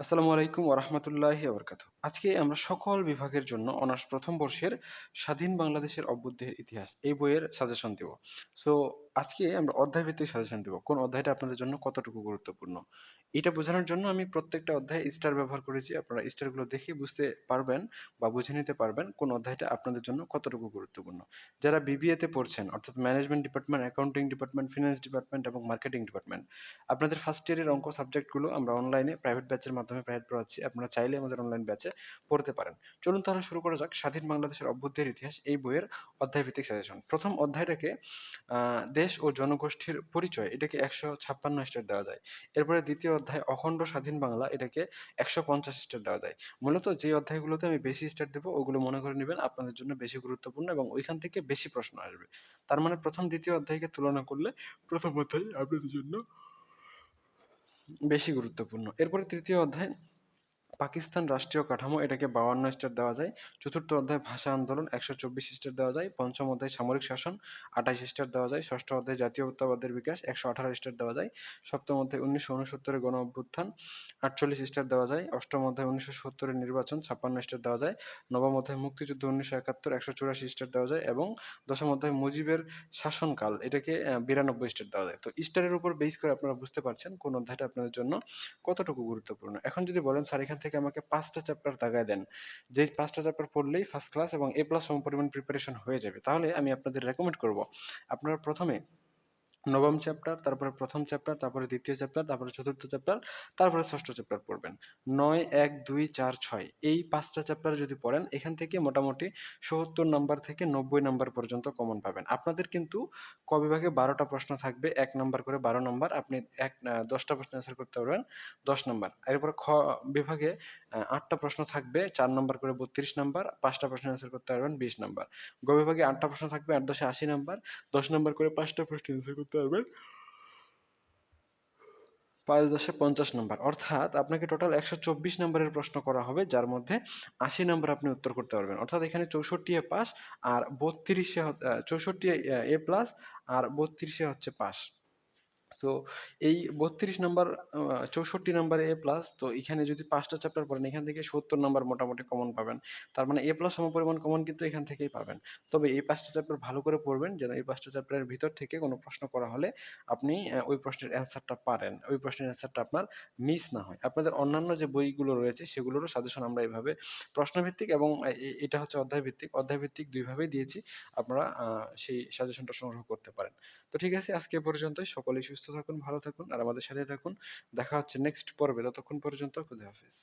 আসসালামু আলাইকুম ওরহমতুল্লাহি আবরকাত আজকে আমরা সকল বিভাগের জন্য অনার্স প্রথম বর্ষের স্বাধীন বাংলাদেশের অভ্যুদয়ের ইতিহাস এই বইয়ের সাজেশন দেব। সো আজকে আমরা অধ্যায় ভিত্তিক সাজেশন দেব। কোন অধ্যায়টা আপনাদের জন্য কতটুকু গুরুত্বপূর্ণ? এটা বোঝানোর জন্য আমি প্রত্যেকটা অধ্যায়ে স্টার ব্যবহার করেছি। আপনারা স্টারগুলো দেখে বুঝতে পারবেন বা বুঝে নিতে পারবেন কোন অধ্যায়টা আপনাদের জন্য কতটুকু গুরুত্বপূর্ণ। যারা বিবিএতে পড়ছেন, অর্থাৎ management department accounting department finance department এবং মার্কেটিং ডিপার্টমেন্ট আপনাদের ফার্স্ট ইয়ারের অঙ্ক সাবজেক্টগুলো আমরা অনলাইনে প্রাইভেট ব্যাচের মাধ্যমে প্রাইভেট পড়াচ্ছি আপনারা চাইলে আমাদের অনলাইন ব্যাচে পড়তে পারেন। চলুন তাহলে শুরু করা যাক স্বাধীন বাংলাদেশের অভ্যুদয়ের ইতিহাস এই বইয়ের অধ্যায়ভিত্তিক সাজেশন প্রথম অধ্যায়টাকে দেশ ও জনগোষ্ঠীর পরিচয়, এটাকে একশো ছাপ্পান্ন স্টার দেওয়া যায়। এরপরে দ্বিতীয় অধ্যায়, অখণ্ড স্বাধীন বাংলা, এটাকে একশো পঞ্চাশ স্টার দেওয়া যায়। মূলত যে অধ্যায়গুলোতে আমি বেশি স্টার দেবো, ওগুলো মনে করে নেবেন, আপনাদের জন্য বেশি গুরুত্বপূর্ণ এবং ওইখান থেকে বেশি প্রশ্ন আসবে। তার মানে প্রথম দ্বিতীয় অধ্যায়কে তুলনা করলে প্রথম অধ্যায় আপনাদের জন্য বেশি গুরুত্বপূর্ণ। এরপরে তৃতীয় অধ্যায়। পাকিস্তান রাষ্ট্রীয় কাঠামো, এটাকে বাউান্ন স্টার দেওয়া যায়। চতুর্থ অধ্যায় ভাষা আন্দোলন, একশো চব্বিশ স্টার দেওয়া যায়। পঞ্চম অধ্যায় সামরিক শাসন আঠাশ স্টার দেওয়া যায়। ষষ্ঠ অধ্যায় জাতীয়তাবাদের বিকাশ, একশো আঠারো স্টার দেওয়া যায়। সপ্তম অধ্যায় উনিশশো উনসত্তরের গণ অভ্যুত্থান আটচল্লিশ স্টার দেওয়া যায়। অষ্টম অধ্যায় উনিশশো সত্তরের নির্বাচন, ছাপ্পান্ন স্টার দেওয়া যায়। নবম অধ্যায় মুক্তিযুদ্ধ উনিশশো একাত্তর, একশো চুরাশি স্টার দেওয়া যায় এবং দশম অধ্যায় মুজিবের শাসনকাল, এটাকে বিরানব্বই স্টার দেওয়া যায়। তো স্টারের উপর বেস করে আপনারা বুঝতে পারছেন কোন অধ্যায়টা আপনাদের জন্য কতটুকু গুরুত্বপূর্ণ। এখন যদি বলেন স্যার, এখান থেকে আমাকে পাঁচটা চ্যাপ্টার দাগায় দেন। যে পাঁচটা চ্যাপ্টার পড়লেই ফার্স্ট ক্লাস এবং এ প্লাস সম সমপরিমাণ প্রিপারেশন হয়ে যাবে। তাহলে আমি আপনাদের রেকমেন্ড করব। আপনারা প্রথমে নবম চ্যাপ্টার তারপরে প্রথম চ্যাপ্টার তারপরে দ্বিতীয় চ্যাপ্টার তারপরে চতুর্থ চ্যাপ্টার তারপরে ষষ্ঠ চ্যাপ্টার পড়বেন। নয়, এক, দুই, চার, ছয় এই পাঁচটা চ্যাপ্টার যদি পড়েন, এখান থেকে মোটামুটি সত্তর নাম্বার থেকে নব্বই নাম্বার পর্যন্ত কমন পাবেন। আপনাদের কিন্তু ক বিভাগে বারোটা প্রশ্ন থাকবে, এক নাম্বার করে বারো নাম্বার আপনি এক দশটা প্রশ্ন অ্যান্সার করতে পারবেন, দশ নাম্বার এরপর খ বিভাগে আটটা প্রশ্ন থাকবে, চার নাম্বার করে বত্রিশ নাম্বার পাঁচটা প্রশ্ন অ্যান্সার করতে পারবেন, বিশ নাম্বার গ বিভাগে আটটা প্রশ্ন থাকবে, আট দশে আশি নাম্বার দশ নাম্বার করে পাঁচটা প্রশ্ন অ্যান্সার করতে পারবেন। পাঁচ দশে পঞ্চাশ নাম্বার। অর্থাৎ আপনাকে টোটাল একশো চব্বিশ নাম্বারের প্রশ্ন করা হবে, যার মধ্যে আশি নাম্বার আপনি উত্তর করতে পারবেন। অর্থাৎ এখানে চৌষট্টি এ পাস আর বত্রিশে চৌষট্টি এ প্লাস আর বত্রিশে হচ্ছে পাস। তো এই বত্রিশ নাম্বার চৌষট্টি নাম্বার এ প্লাস তো এখানে যদি পাঁচটা চ্যাপ্টার পড়েন, এখান থেকে সত্তর নাম্বার মোটামুটি কমন পাবেন। তার মানে এ প্লাস সমপরিমাণ কমন কিন্তু এখান থেকেই পাবেন। তবে এই পাঁচটা চ্যাপ্টার ভালো করে পড়বেন, যেন এই পাঁচটা চ্যাপ্টারের ভিতর থেকে কোনো প্রশ্ন করা হলে আপনি ওই প্রশ্নের অ্যান্সারটা পারেন। ওই প্রশ্নের অ্যান্সারটা আপনার মিস না হয়। আপনাদের অন্যান্য যে বইগুলো রয়েছে, সেগুলোরও সাজেশন আমরা এইভাবে প্রশ্নভিত্তিক এবং এটা হচ্ছে অধ্যায় ভিত্তিক অধ্যায় ভিত্তিক দুইভাবেই দিয়েছি, আপনারা সেই সাজেশনটা সংগ্রহ করতে পারেন। তো ঠিক আছে, আজকে পর্যন্তই। সকলেই সুস্থ থাকুন, ভালো থাকুন, আর আমাদের সাথে থাকুন। দেখা হচ্ছে নেক্সট পর্বে। ততক্ষণ পর্যন্ত খুদে হাফেজ।